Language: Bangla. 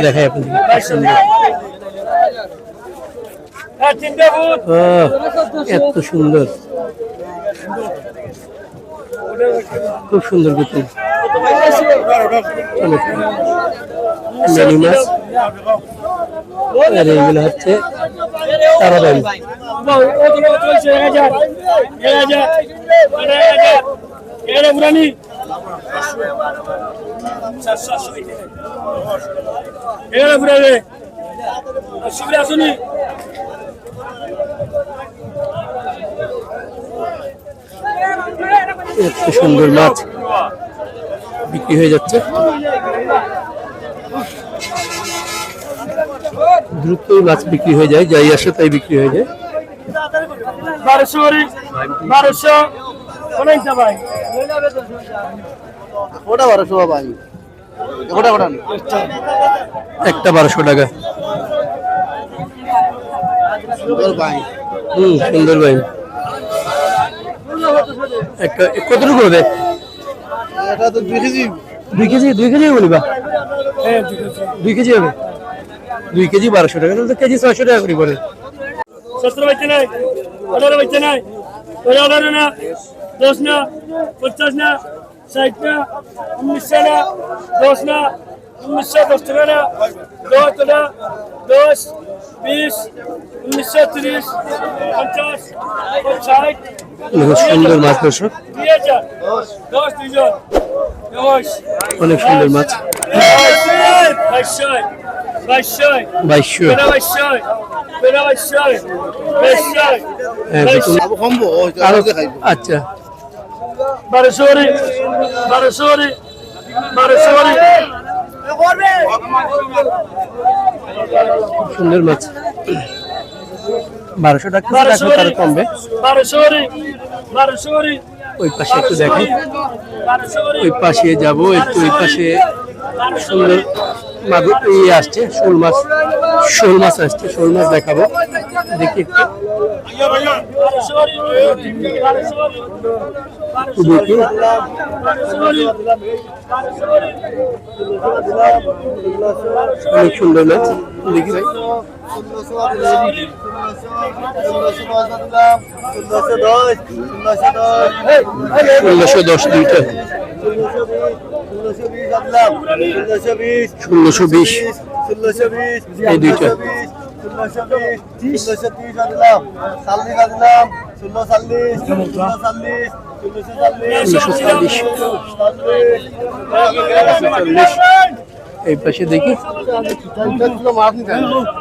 দেখাই আপনাদের হ্যাঁ তিনটে ফুট আহ, এত সুন্দর খুব সুন্দর পুতুল অনেক মেনি মাছ আর এইগুলো হচ্ছে তারাবাইন ও তো আসুনি সুন্দর মাছ বিক্রি হয়ে যাচ্ছে। দ্রুত মাছ বিক্রি হয়ে যায়, যাই আসে তাই বিক্রি হয়ে যায়। বারোশো বারোশো। ওটা বারোশো ভাই ওটা ওটা একটা বারোশো টাকা। সুন্দর ভাই। হুম সুন্দর ভাই। একটা কতটুকু হবে? এটা তো দুই কেজি। দুই কেজি দুই কেজি হবে বা? হ্যাঁ দুই কেজি। হবে? দুই কেজি বারোশো টাকা তাহলে তো কেজি ছয়শো টাকা করে পড়ে। সতেরো বাচ্চা নাই আঠারো বাচ্চা নাই ওই আঠারো না। উনিশশো না দশ না উনিশশো দশ টাকা না? দশ না দশ বিশ উনিশশো তিরিশ পঞ্চাশ ষাট। সুন্দর মাছ দর্শক। দশ দুইজন। দশ। অনেক সুন্দর মাছ। বাইশশো। আচ্ছা বারোশোরি বারোশোরি বারোশোরি সুন্দর মাছ বারোশো টাকা তার কমবে। ওই পাশে একটু বারোশোরি ওই পাশে যাব একটু ওই পাশে সুন্দর। মাগুর ইয়ে আসছে শোল মাছ শোল মাছ আসছে শোল মাছ দেখাবো দেখি একটু বারোশোরি বারোশোরি একটু দেখি বারোশোরি বারোশোরি অনেক সুন্দর মাছ দেখি ভাই ষোলোশো দশ ষোলোশো দশ ষোলোশো দশ দুইটা ষোলোশো বিশ। এই দুইটা। ষোলোশো তিরিশ চাল্লিশ ষোলো চাল্লিশ ষোলো চাল্লিশ এই পাশে দেখি।